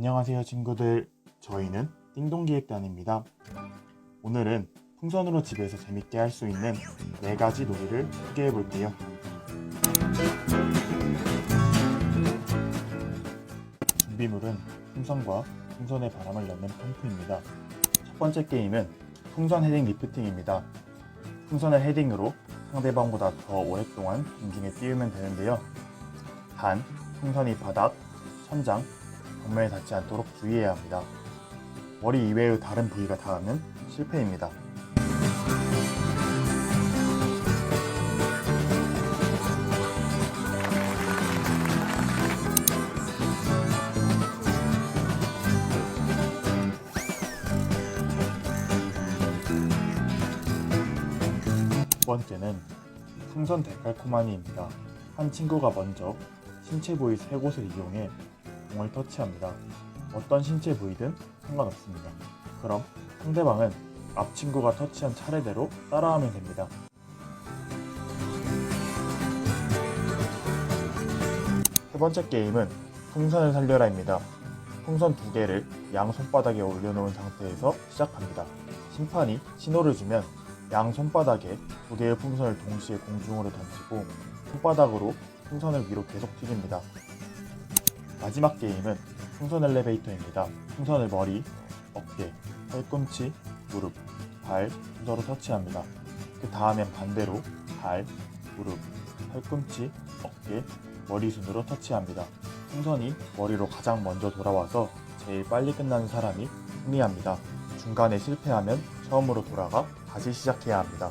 안녕하세요 친구들. 저희는 띵동기획단입니다. 오늘은 풍선으로 집에서 재밌게 할 수 있는 4가지 놀이를 소개해 볼게요. 준비물은 풍선과 풍선에 바람을 넣는 펌프입니다. 첫 번째 게임은 풍선 헤딩 리프팅입니다. 풍선을 헤딩으로 상대방보다 더 오랫동안 공중에 띄우면 되는데요. 단 풍선이 바닥, 천장, 벽면에 닿지 않도록 주의해야 합니다. 머리 이외의 다른 부위가 닿으면 실패입니다. 두 번째는 풍선 데칼코마니입니다. 한 친구가 먼저 신체 부위 세 곳을 이용해 공을 터치합니다. 어떤 신체 부위든 상관없습니다. 그럼 상대방은 앞 친구가 터치한 차례대로 따라하면 됩니다. 세 번째 게임은 풍선을 살려라입니다. 풍선 두 개를 양 손바닥에 올려놓은 상태에서 시작합니다. 심판이 신호를 주면 양 손바닥에 두 개의 풍선을 동시에 공중으로 던지고 손바닥으로 풍선을 위로 계속 튀깁니다. 마지막 게임은 풍선 엘리베이터입니다. 풍선을 머리, 어깨, 팔꿈치, 무릎, 발 순서로 터치합니다. 그 다음엔 반대로 발, 무릎, 팔꿈치, 어깨, 머리 순으로 터치합니다. 풍선이 머리로 가장 먼저 돌아와서 제일 빨리 끝나는 사람이 승리합니다. 중간에 실패하면 처음으로 돌아가 다시 시작해야 합니다.